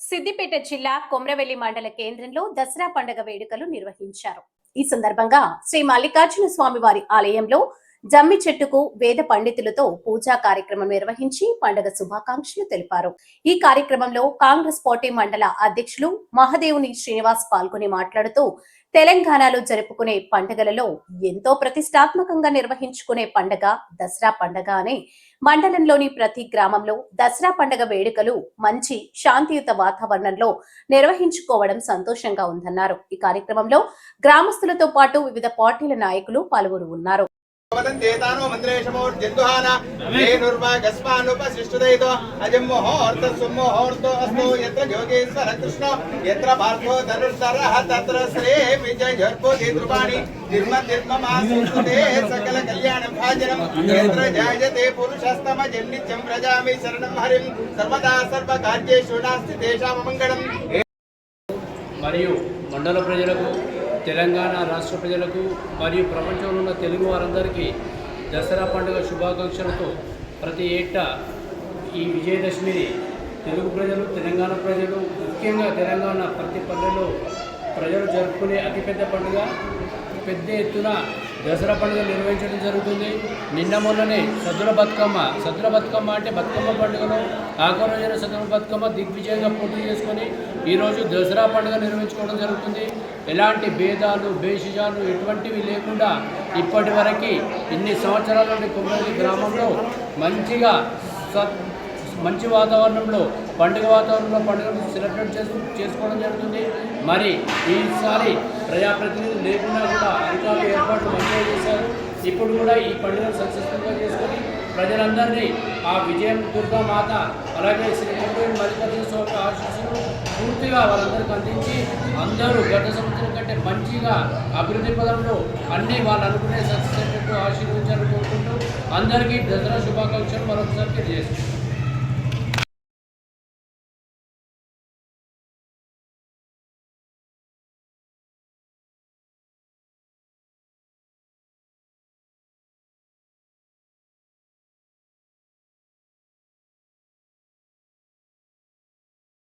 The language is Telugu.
సిద్దిపేట జిల్లా కొమ్రవెల్లి మండల కేంద్రంలో దసరా పండుగ వేడుకలు నిర్వహించారు. ఈ సందర్భంగా శ్రీ మల్లికార్జున స్వామి వారి ఆలయంలో జమ్మి చెట్టుకు వేద పండితులతో పూజా కార్యక్రమం నిర్వహించి పండుగ శుభాకాంక్షలు తెలిపారు. ఈ కార్యక్రమంలో కాంగ్రెస్ పార్టీ మండల అధ్యక్షులు మహదేవుని శ్రీనివాస్ పాల్గొని మాట్లాడుతూ తెలంగాణలో జరుపుకునే పండుగలలో ఎంతో ప్రతిష్టాత్మకంగా నిర్వహించుకునే పండగ దసరా పండగ అని మండలంలోని ప్రతి గ్రామంలో దసరా పండగ వేడుకలు మంచి శాంతియుత వాతావరణంలో నిర్వహించుకోవడం సంతోషంగా ఉందన్నారు. ఈ కార్యక్రమంలో గ్రామస్తులతో పాటు వివిధ పార్టీల నాయకులు పలువురు ఉన్నారు వదంతేతానో మంత్రేషమోర్జందుహాన వేణుర్వాగస్మానుపశిష్టుదయితో అజం ముహూర్త సుముహూర్తో అస్తు యోగేశ్వర కృష్ణ యత్ర పార్థో ధనుర్ధరః తత్ర శ్రే విజయర్భో దీర్ఘాణి నిర్మ నిర్మమాసుతే సకల కళ్యాణ భాజనం యత్ర జాయతే పురుషస్తమ జన్నిత్యం ప్రజామి శరణం హరిం సర్వదా సర్వ కార్యేషు నాస్తి తేషామ మంగళం మరియు మండల ప్రజలకు తెలంగాణ రాష్ట్ర ప్రజలకు మరియు ప్రపంచంలో ఉన్న తెలుగు వారందరికీ దసరా పండుగ శుభాకాంక్షలతో ప్రతి ఏటా ఈ విజయదశమిని తెలుగు ప్రజలు తెలంగాణ ప్రజలు ముఖ్యంగా తెలంగాణ ప్రతి పల్లెలో ప్రజలు జరుపుకునే అతిపెద్ద పండుగ. పెద్ద ఎత్తున దసరా పండుగ నిర్వహించడం జరుగుతుంది. నిన్న మొన్ననే సద్దుల బతుకమ్మ సద్దుల బతుకమ్మ అంటే బతుకమ్మ పండుగను ఆఖరి రోజున సద్దుల బతుకమ్మ దిగ్విజయంగా పూర్తి చేసుకొని ఈరోజు దసరా పండుగ నిర్వహించుకోవడం జరుగుతుంది. ఎలాంటి భేదాలు భేషజాలు ఎటువంటివి లేకుండా ఇప్పటి వరకు ఇన్ని సంవత్సరాల నుండి కుమ్మరి గ్రామంలో మంచిగా సత్ మంచి వాతావరణంలో పండుగ వాతావరణంలో పండుగను సెలబ్రేట్ చేసు చేసుకోవడం జరుగుతుంది. మరి ఈసారి ప్రజాప్రతినిధులు లేకుండా కూడా అధికారులు ఏర్పాట్లు మంచిగా చేశారు. ఇప్పుడు కూడా ఈ పండుగను సక్సెస్ఫుల్గా చేసుకొని ప్రజలందరినీ ఆ విజయం దుర్గా మాత అలాగే శ్రీ కొండూరి మల్లికార్జున స్వామి ఆశీస్సులు పూర్తిగా వాళ్ళందరికీ అందించి అందరూ గత సంవత్సరం కంటే మంచిగా అభివృద్ధి పదంలో అన్నీ వాళ్ళు అనుకునే సక్సెస్ అయినట్టు ఆశీర్వదించాలని కోరుకుంటూ అందరికీ దసరా శుభాకాంక్షలు మరొకసారి తెలియజేస్తున్నాం.